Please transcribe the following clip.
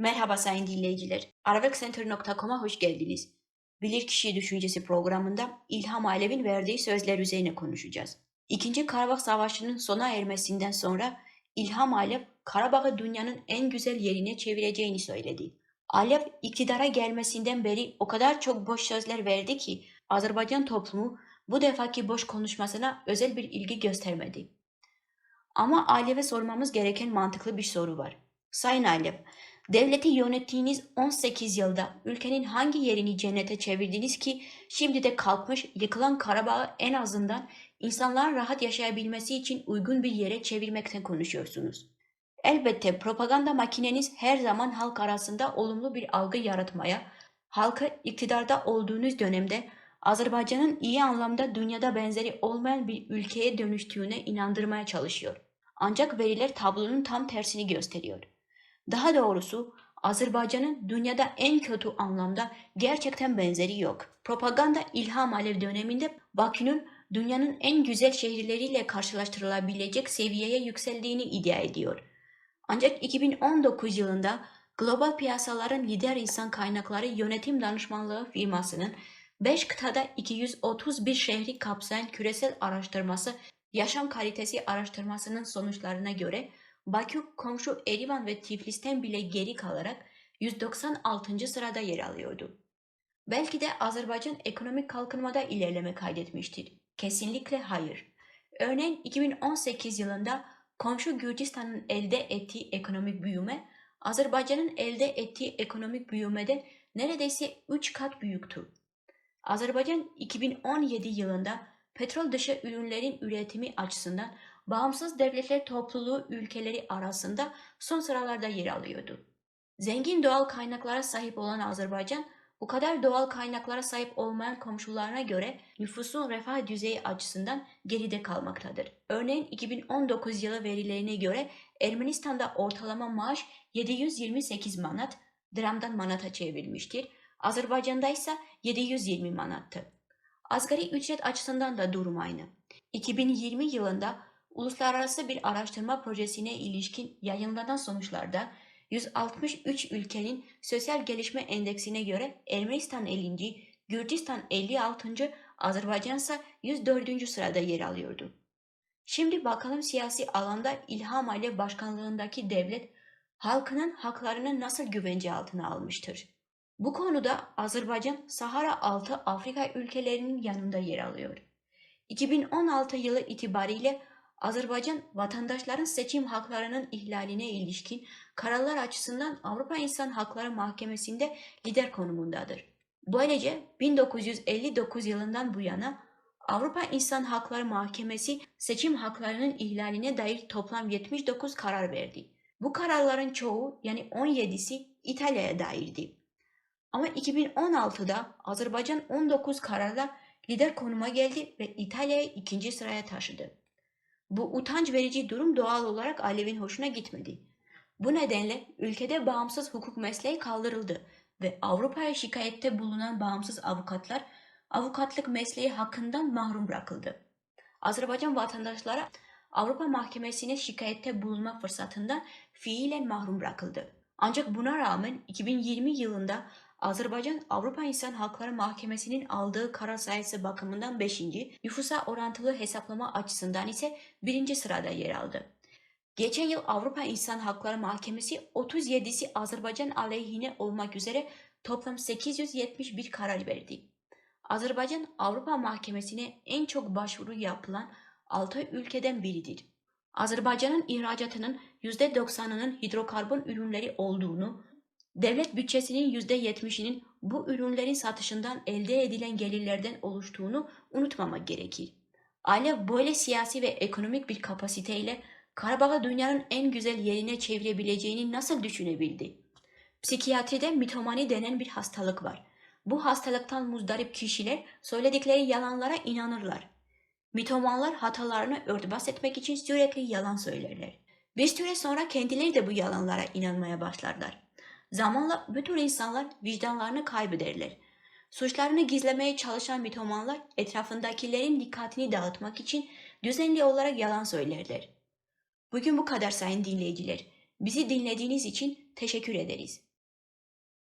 Merhaba sayın dinleyiciler. Aravikcenter.com'a hoş geldiniz. Bilirkişi Düşüncesi programında İlham Alev'in verdiği sözler üzerine konuşacağız. İkinci Karabağ Savaşı'nın sona ermesinden sonra İlham Alev, Karabağ'ı dünyanın en güzel yerine çevireceğini söyledi. Alev iktidara gelmesinden beri o kadar çok boş sözler verdi ki Azerbaycan toplumu bu defaki boş konuşmasına özel bir ilgi göstermedi. Ama Alev'e sormamız gereken mantıklı bir soru var. Sayın Alev, devleti yönettiğiniz 18 yılda ülkenin hangi yerini cennete çevirdiniz ki şimdi de kalkmış yıkılan Karabağ'ı en azından insanların rahat yaşayabilmesi için uygun bir yere çevirmekten konuşuyorsunuz. Elbette propaganda makineniz her zaman halk arasında olumlu bir algı yaratmaya, halkı iktidarda olduğunuz dönemde Azerbaycan'ın iyi anlamda dünyada benzeri olmayan bir ülkeye dönüştüğüne inandırmaya çalışıyor. Ancak veriler tablonun tam tersini gösteriyor. Daha doğrusu Azerbaycan'ın dünyada en kötü anlamda gerçekten benzeri yok. Propaganda İlham Alev döneminde Bakü'nün dünyanın en güzel şehirleriyle karşılaştırılabilecek seviyeye yükseldiğini iddia ediyor. Ancak 2019 yılında global piyasaların lider insan kaynakları yönetim danışmanlığı firmasının 5 kıtada 231 şehri kapsayan küresel araştırması yaşam kalitesi araştırmasının sonuçlarına göre Bakü komşu Erivan ve Tiflis'ten bile geri kalarak 196. sırada yer alıyordu. Belki de Azerbaycan ekonomik kalkınmada ilerleme kaydetmiştir. Kesinlikle hayır. Örneğin 2018 yılında komşu Gürcistan'ın elde ettiği ekonomik büyüme, Azerbaycan'ın elde ettiği ekonomik büyümeden neredeyse 3 kat büyüktü. Azerbaycan 2017 yılında petrol dışı ürünlerin üretimi açısından bağımsız devletler topluluğu ülkeleri arasında son sıralarda yer alıyordu. Zengin doğal kaynaklara sahip olan Azerbaycan, bu kadar doğal kaynaklara sahip olmayan komşularına göre nüfusun refah düzeyi açısından geride kalmaktadır. Örneğin 2019 yılı verilerine göre Ermenistan'da ortalama maaş 728 manat, dramdan manata çevrilmiştir. Azerbaycan'da ise 720 manattı. Asgari ücret açısından da durum aynı. 2020 yılında uluslararası bir araştırma projesine ilişkin yayınlanan sonuçlarda 163 ülkenin sosyal gelişme endeksine göre Ermenistan 50. Gürcistan 56. Azerbaycan ise 104. sırada yer alıyordu. Şimdi bakalım siyasi alanda İlham Aliyev başkanlığındaki devlet halkının haklarını nasıl güvence altına almıştır? Bu konuda Azerbaycan Sahara altı Afrika ülkelerinin yanında yer alıyor. 2016 yılı itibariyle Azerbaycan vatandaşların seçim haklarının ihlaline ilişkin kararlar açısından Avrupa İnsan Hakları Mahkemesi'nde lider konumundadır. Böylece 1959 yılından bu yana Avrupa İnsan Hakları Mahkemesi seçim haklarının ihlaline dair toplam 79 karar verdi. Bu kararların çoğu yani 17'si İtalya'ya dairdi. Ama 2016'da Azerbaycan 19 kararla lider konuma geldi ve İtalya'yı ikinci sıraya taşıdı. Bu utanç verici durum doğal olarak Alev'in hoşuna gitmedi. Bu nedenle ülkede bağımsız hukuk mesleği kaldırıldı ve Avrupa'ya şikayette bulunan bağımsız avukatlar avukatlık mesleği hakkından mahrum bırakıldı. Azerbaycan vatandaşları Avrupa Mahkemesi'ne şikayette bulunma fırsatından fiilen mahrum bırakıldı. Ancak buna rağmen 2020 yılında Azerbaycan Avrupa İnsan Hakları Mahkemesi'nin aldığı karar sayısı bakımından 5. nüfusa orantılı hesaplama açısından ise 1. sırada yer aldı. Geçen yıl Avrupa İnsan Hakları Mahkemesi 37'si Azerbaycan aleyhine olmak üzere toplam 871 karar verdi. Azerbaycan Avrupa Mahkemesi'ne en çok başvuru yapılan 6 ülkeden biridir. Azerbaycan'ın ihracatının %90'ının hidrokarbon ürünleri olduğunu, devlet bütçesinin %70'inin bu ürünlerin satışından elde edilen gelirlerden oluştuğunu unutmamak gerekir. Aile böyle siyasi ve ekonomik bir kapasiteyle Karabağ'ı dünyanın en güzel yerine çevirebileceğini nasıl düşünebildi? Psikiyatride mitomani denen bir hastalık var. Bu hastalıktan muzdarip kişiler söyledikleri yalanlara inanırlar. Mitomanlar hatalarını örtbas etmek için sürekli yalan söylerler. Bir süre sonra kendileri de bu yalanlara inanmaya başlarlar. Zamanla bütün insanlar vicdanlarını kaybederler. Suçlarını gizlemeye çalışan mitomanlar etrafındakilerin dikkatini dağıtmak için düzenli olarak yalan söylerler. Bugün bu kadar sayın dinleyiciler. Bizi dinlediğiniz için teşekkür ederiz.